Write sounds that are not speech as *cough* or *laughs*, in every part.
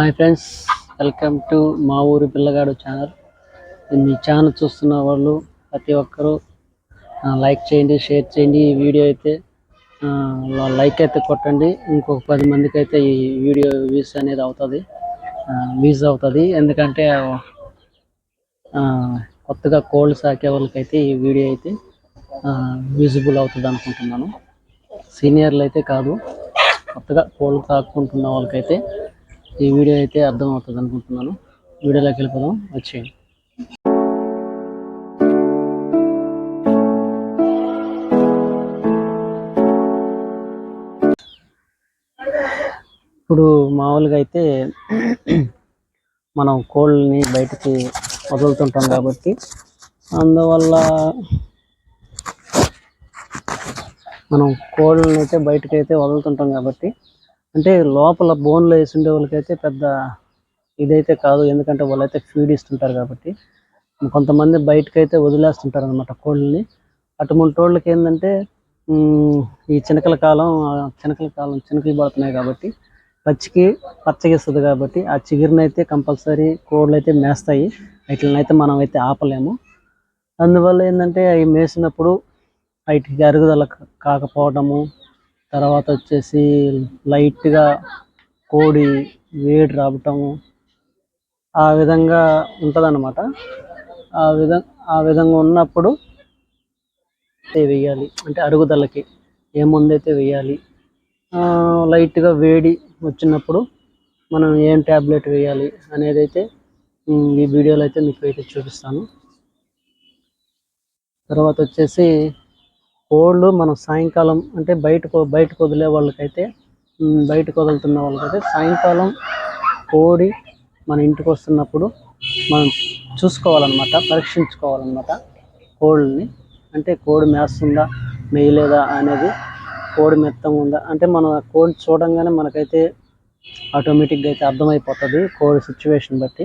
Hi friends welcome to మా ఊరి పిల్లగాడు ఛానల్ మీ ఛానల్ చూస్తున్న వాళ్ళు ప్రతి ఒక్కరూ లైక్ చేయండి షేర్ చేయండి. ఈ వీడియో అయితే ఆ, లైక్ అయితే కొట్టండి. ఇంకొక పది మందికి అయితే ఈ వీడియో వ్యూస్ అనేది అవుతుంది. వ్యూస్ అవుతుంది. ఎందుకంటే ఆ, కొత్తగా కోల్డ్ సాకే వాళ్ళకైతే ఈ వీడియో అయితే విజిబుల్ అవుతుంది అనుకుంటున్నాను. సీనియర్లు అయితే కాదు కొత్తగా కోల్డ్ తాక్కుంటున్న వాళ్ళకైతే ఈ వీడియో అయితే అర్థం అవుతుంది అనుకుంటున్నాను. వీడియోలోకి వెళ్ళిపోదాం. వచ్చేయండి. ఇప్పుడు మామూలుగా అయితే మనం కోళ్ళని బయటికి వదులుతుంటాం కాబట్టి అందువల్ల మనం కోళ్ళని అయితే బయటకు అయితే వదులుతుంటాం కాబట్టి అంటే లోపల బోన్లో వేసుండే వాళ్ళకైతే పెద్ద ఇదైతే కాదు. ఎందుకంటే వాళ్ళైతే ఫీడ్ ఇస్తుంటారు కాబట్టి. కొంతమంది బయటకైతే అయితే వదిలేస్తుంటారు అనమాట కోళ్ళని అటువంటి వాళ్ళకి ఏంటంటే ఈ చినకల కాలం చినకల కాలం చినకలు పడుతున్నాయి కాబట్టి పచ్చికి పచ్చగిస్తుంది కాబట్టి ఆ చిగురునైతే కంపల్సరీ కోళ్ళు అయితే మేస్తాయి. వీటిని అయితే మనం అయితే ఆపలేము. అందువల్ల ఏంటంటే అవి మేసినప్పుడు వాటికి అరుగుదల కాకపోవడము తర్వాత వచ్చేసి లైట్గా కోడి వేడి రావటము ఆ విధంగా ఉంటుందన్నమాట. ఆ విధంగా ఆ విధంగా ఉన్నప్పుడు అయితే వేయాలి. అంటే అరుగుదలకి ఏ మందు అయితే వేయాలి. లైట్గా వేడి వచ్చినప్పుడు మనం ఏం ట్యాబ్లెట్ వేయాలి అనేది అయితే ఈ వీడియోలో అయితే మీకు అయితే చూపిస్తాను. తర్వాత వచ్చేసి కోళ్ళు మనం సాయంకాలం అంటే బయటకు బయటకు వదిలే వాళ్ళకైతే బయటకు వదులుతున్న వాళ్ళకైతే సాయంకాలం కోడి మన ఇంటికి వస్తున్నప్పుడు మనం చూసుకోవాలన్నమాట పరీక్షించుకోవాలన్నమాట కోళ్ళని. అంటే కోడి మేస్తుందా మేయలేదా అనేది కోడి మెత్తంగా ఉందా? అంటే మనం ఆ కోడి చూడంగానే మనకైతే ఆటోమేటిక్గా అయితే అర్థమైపోతుంది కోడి సిచ్యువేషన్ బట్టి.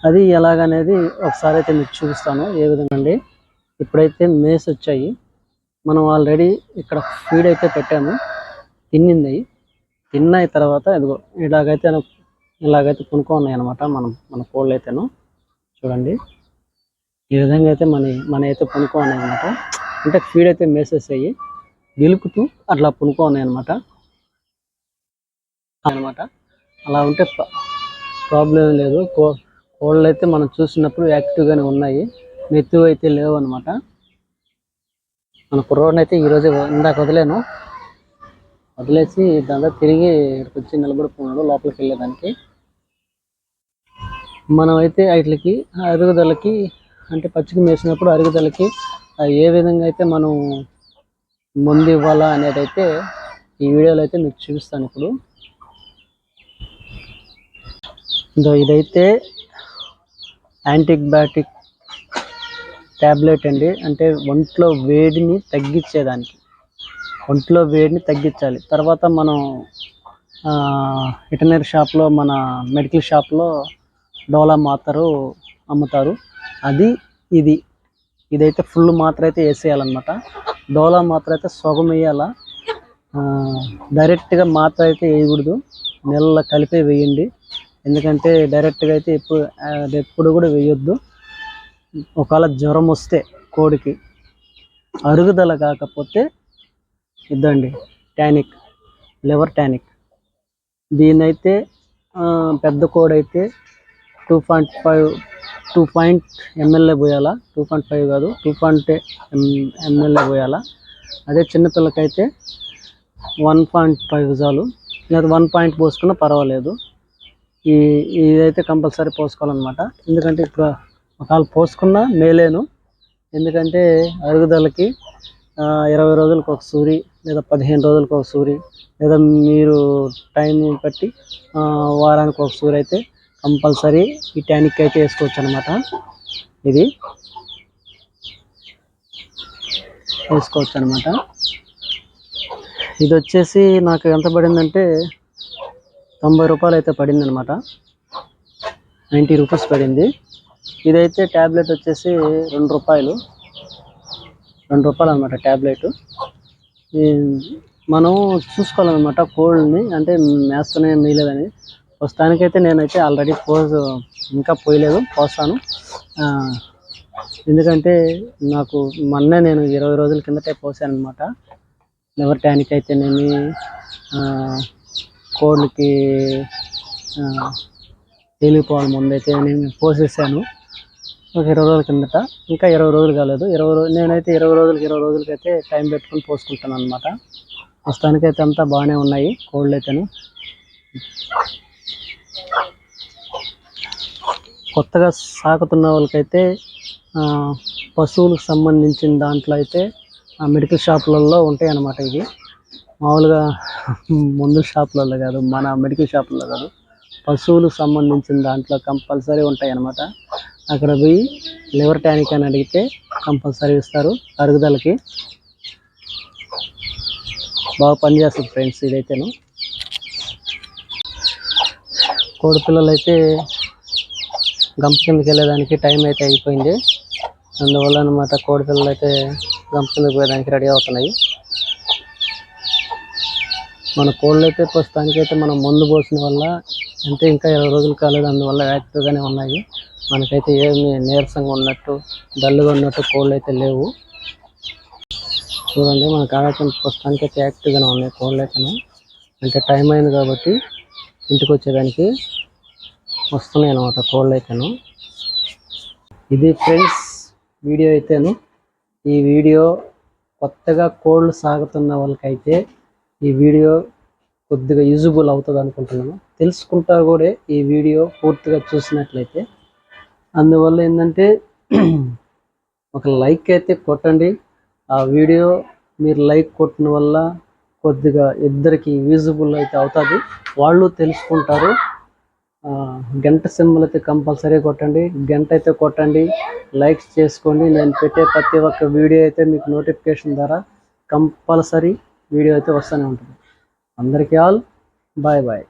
అది ఎలాగనేది ఒకసారి అయితే మీకు చూపిస్తాను ఏ విధంగా అండి ఇప్పుడైతే మేస్ వచ్చాయి మనం ఆల్రెడీ ఇక్కడ ఫీడ్ అయితే పెట్టాము. తిన్నింది. తిన్న తర్వాత ఇదిగో ఇలాగైతే ఇలాగైతే కొనుక్కో ఉన్నాయి అనమాట మనం మన కోళ్ళు అయితేను. చూడండి. ఈ విధంగా అయితే మన మన అయితే పునుకో ఉన్నాయి అనమాట అంటే ఫీడ్ అయితే మేసేసాయి. గెలుకుతూ అట్లా పునుకో ఉన్నాయి అనమాట అనమాట అలా ఉంటే ప్రాబ్లం లేదు. కో కోళ్ళు అయితే మనం చూసినప్పుడు యాక్టివ్గానే ఉన్నాయి. మెత్తు అయితే లేవు అనమాట మన కుర్రోడిని అయితే ఈరోజు ఇందాక వదిలేను. వదిలేసి దాంతో తిరిగి ఇక్కడికి వచ్చి నిలబడిపోయినాడు లోపలికి వెళ్ళేదానికి. మనం అయితే వాటికి అరుగుదలకి అంటే పచ్చిక మేసినప్పుడు అరుగుదలకి ఏ విధంగా అయితే మనం మందు ఇవ్వాలా అనేది అయితే ఈ వీడియోలో అయితే మీకు చూపిస్తాను ఇప్పుడు. ఇదో ఇదైతే యాంటీబయాటిక్ ట్యాబ్లెట్ అండి. అంటే ఒంట్లో వేడిని తగ్గించేదానికి. ఒంట్లో వేడిని తగ్గించాలి. తర్వాత మనం వెటనరీ షాప్లో మన మెడికల్ షాప్లో డోలా మాత్రలు అమ్ముతారు. అది ఇది. ఇదైతే ఫుల్ మాత్ర అయితే వేసేయాలన్నమాట. డోలా మాత్ర అయితే సగం వేయాలా. డైరెక్ట్గా మాత్ర అయితే వేయకూడదు. నెలల కలిపే వేయండి. ఎందుకంటే డైరెక్ట్గా అయితే ఎప్పుడు అది ఎప్పుడు కూడా వేయొద్దు. ఒకవేళ జ్వరం వస్తే కోడికి అరుగుదల కాకపోతే ఇద్దండి టానిక్ లివర్ టానిక్. దీనైతే పెద్ద కోడి అయితే two point five two point ML పోయాలా? Two point five కాదు టూ పాయింట్ ఎంఎల్ఏ పోయాలా? అదే చిన్నపిల్లకైతే వన్ పాయింట్ ఫైవ్ చాలు. లేదా వన్ పాయింట్ పోసుకున్నా పర్వాలేదు. ఈ ఇదైతే కంపల్సరీ పోసుకోవాలన్నమాట. ఎందుకంటే ఇప్పుడు ఒకవేళ పోసుకున్నా మేలేను. ఎందుకంటే అరుగుదలకి ఇరవై రోజులకు ఒక సూరి లేదా పదిహేను రోజులకు ఒక సూరి లేదా మీరు టైం బట్టి వారానికి ఒక సూరి అయితే కంపల్సరీ ఈ టానిక్ అయితే వేసుకోవచ్చు అనమాట ఇది వేసుకోవచ్చు అనమాట ఇది వచ్చేసి నాకు ఎంత పడిందంటే తొంభై రూపాయలు అయితే పడింది అనమాట నైంటీ రూపీస్ పడింది. ఇదైతే ట్యాబ్లెట్ వచ్చేసి రెండు రూపాయలు. రెండు రూపాయలు అనమాట ట్యాబ్లెట్ మనం చూసుకోవాలన్నమాట కోల్డ్ని అంటే మేస్తూనే మేయలేదని ప్రస్తుతానికైతే నేనైతే ఆల్రెడీ పోజ్ ఇంకా పోయలేదు పోస్తాను. ఎందుకంటే నాకు మొన్న నేను ఇరవై రోజుల కిందటే పోసాను అనమాట లివర్ ట్యానిక్ అయితేనేమి కోడ్కి కోళ్ళకి తేలిపోవాలి ముందైతే నేను పోసేసాను. ఒక ఇరవై రోజుల కిందట. ఇంకా ఇరవై రోజులు కాలేదు. ఇరవై రోజులు నేనైతే ఇరవై రోజులకి ఇరవై రోజులకైతే టైం పెట్టుకొని పోసుకుంటాను అనమాట ప్రస్తుతానికైతే అంతా బాగానే ఉన్నాయి. కోళ్ళు అయితేను. కొత్తగా సాకుతున్న వాళ్ళకైతే పశువులకు సంబంధించిన దాంట్లో అయితే ఆ మెడికల్ షాపులలో ఉంటాయి అన్నమాట ఇవి. మామూలుగా *laughs* మందుల షాపులలో కాదు మన మెడికల్ షాపులలో కాదు. పశువులకు సంబంధించిన దాంట్లో కంపల్సరీ ఉంటాయి అన్నమాట. అక్కడ పోయి లివర్ టానిక్ అని అడిగితే కంపల్సరీ ఇస్తారు అరుగుదలకి. బాగా పనిచేస్తుంది ఫ్రెండ్స్ ఇదైతేను. కోడి పిల్లలు అయితే గంప కిందకి వెళ్ళేదానికి టైం అయితే అయిపోయింది. అందువల్ల అనమాట కోడి పిల్లలు అయితే గంప కిందకి పోయేదానికి రెడీ అవుతున్నాయి. మన కోళ్ళు అయితే ప్రస్తుతానికి అయితే మనం మందు పోసిన వల్ల అంటే ఇంకా ఇరవై రోజులు కాలేదు అందువల్ల యాక్టివ్గానే ఉన్నాయి. మనకైతే ఏమి నీరసంగా ఉన్నట్టు డల్గా ఉన్నట్టు కోళ్ళు అయితే లేవు. చూడండి మన కావాల్సిన ప్రస్తుతానికి అయితే యాక్టివ్గానే ఉన్నాయి కోళ్ళు అయితే అంటే టైం అయింది కాబట్టి ఇంటికి వచ్చేదానికి వస్తున్నాయి అనమాట కోళ్ళు అయితేను ఇది ఫ్రెండ్స్ వీడియో అయితేను. ఈ వీడియో కొత్తగా కోళ్ళు సాగుతున్న వాళ్ళకైతే ఈ వీడియో కొద్దిగా యూజబుల్ అవుతుంది అనుకుంటున్నాను తెలుసుకుంటా కూడా ఈ వీడియో పూర్తిగా చూసినట్లయితే అందువల్ల ఏంటంటే ఒక లైక్ అయితే కొట్టండి. ఆ వీడియో మీరు లైక్ కొట్టిన వల్ల కొద్దిగా ఇద్దరికి యూజబుల్ అయితే అవుతుంది. వాళ్ళు తెలుసుకుంటారు. గంట సింబల్ అయితే కంపల్సరీ కొట్టండి. గంట అయితే కొట్టండి. లైక్స్ చేసుకోండి. నేను పెట్టే ప్రతి ఒక్క వీడియో అయితే మీకు నోటిఫికేషన్ ద్వారా కంపల్సరీ వీడియో అయితే వస్తూనే ఉంటుంది. అందరికీ ఆల్ బాయ్ బాయ్.